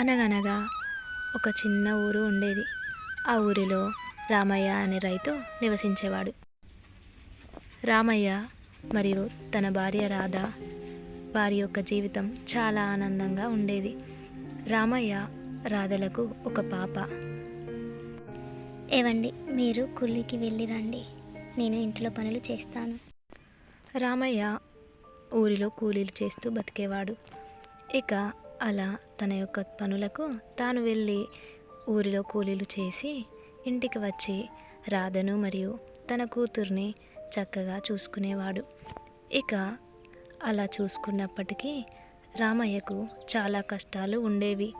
అనగనగా ఒక చిన్న ఊరు ఉండేది. ఆ ఊరిలో రామయ్య అనే రైతు నివసించేవాడు. రామయ్య మరియు తన భార్య రాధ వారి యొక్క జీవితం చాలా ఆనందంగా ఉండేది. రామయ్య రాధలకు ఒక పాప. ఏవండి మీరు కూలికి వెళ్ళి రండి. నేను ఇంట్లో పనులు చేస్తాను. రామయ్య ఊరిలో కూలీలు చేస్తూ బతికేవాడు. ఇక అలా తన యొక్క పనులకు తాను వెళ్ళి ఊరిలో కూలీలు చేసి ఇంటికి వచ్చి రాధను మరియు తన కూతుర్ని చక్కగా చూసుకునేవాడు. ఇక అలా చూసుకున్నప్పటికీ రామయ్యకు చాలా కష్టాలు ఉండేవి.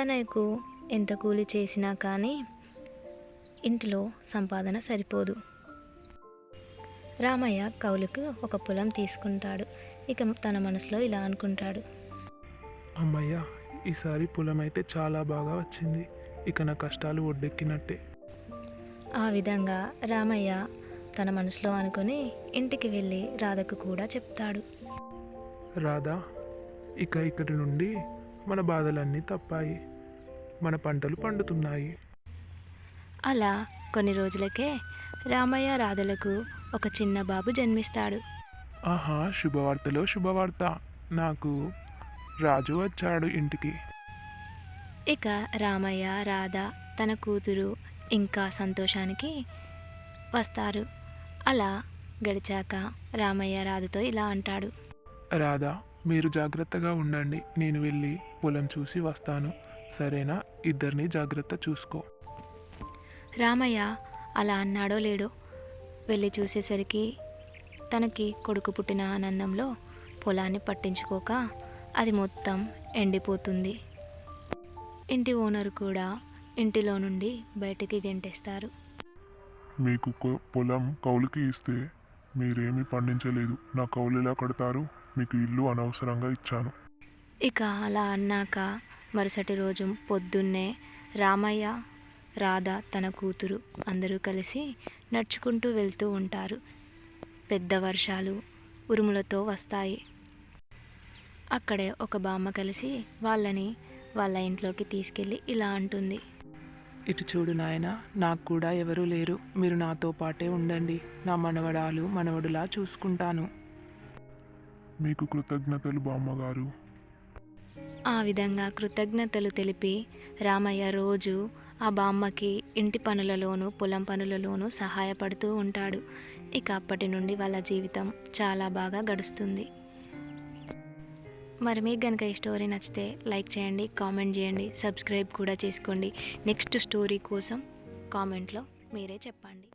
తనకు ఎంత కూలి చేసినా కానీ ఇంటిలో సంపాదన సరిపోదు. రామయ్య కౌలుకు ఒక పొలం తీసుకుంటాడు. ఇక తన మనసులో ఇలా అనుకుంటాడు. అమ్మయ్య ఈసారి పొలం అయితే చాలా బాగా వచ్చింది. ఇక నా కష్టాలు ఒడ్డెక్కినట్టే. ఆ విధంగా రామయ్య తన మనసులో అనుకొని ఇంటికి వెళ్ళి రాధకు కూడా చెప్తాడు. రాధా ఇక ఇక్కడి నుండి మన బాధలన్నీ తప్పాయి. మన పంటలు పండుతున్నాయి. అలా కొన్ని రోజులకే రామయ్య రాధలకు ఒక చిన్న బాబు జన్మిస్తాడు. ఆహా శుభవార్తలో శుభవార్త. నాకు రాజు వచ్చాడు ఇంటికి. ఇక రామయ్య రాధ తన కూతురు ఇంకా సంతోషానికి వస్తారు. అలా గడిచాక రామయ్య రాధతో ఇలా అంటాడు. రాధా మీరు జాగ్రత్తగా ఉండండి. నేను వెళ్ళి పొలం చూసి వస్తాను. సరేనా? ఇద్దరిని జాగ్రత్త చూసుకో. రామయ్య అలా అన్నాడో లేడో వెళ్ళి చూసేసరికి తనకి కొడుకు పుట్టిన ఆనందంలో పొలాన్ని పట్టించుకోక అది మొత్తం ఎండిపోతుంది. ఇంటి ఓనర్ కూడా ఇంటిలో నుండి బయటికి గెంటేస్తారు. మీకు పొలం కౌలుకి ఇస్తే మీరేమీ పండించలేదు. నా కౌలు ఎలా కడతారు? మీకు ఇల్లు అనవసరంగా ఇచ్చాను. ఇక అలా అన్నాక మరుసటి రోజు పొద్దున్నే రామయ్య రాధ తన కూతురు అందరూ కలిసి నడుచుకుంటూ వెళ్తూ ఉంటారు. పెద్ద వర్షాలు ఉరుములతో వస్తాయి. అక్కడే ఒక బామ్మ కలిసి వాళ్ళని వాళ్ళ ఇంట్లోకి తీసుకెళ్ళి ఇలా అంటుంది. ఇటు చూడు నాయన నాకు కూడా ఎవరూ లేరు. మీరు నాతో పాటే ఉండండి. నా మనవడాలు మనవడులా చూసుకుంటాను. మీకు కృతజ్ఞతలు బామ్మగారు. ఆ విధంగా కృతజ్ఞతలు తెలిపి రామయ్య రోజు ఆ బామ్మకి ఇంటి పనులలోనూ పొలం పనులలోనూ సహాయపడుతూ ఉంటాడు. ఇక అప్పటి నుండి వాళ్ళ జీవితం చాలా బాగా గడుస్తుంది. మరి మీకు కనుక ఈ స్టోరీ నచ్చితే లైక్ చేయండి కామెంట్ చేయండి సబ్స్క్రైబ్ కూడా చేసుకోండి. నెక్స్ట్ స్టోరీ కోసం కామెంట్లో మీరే చెప్పండి.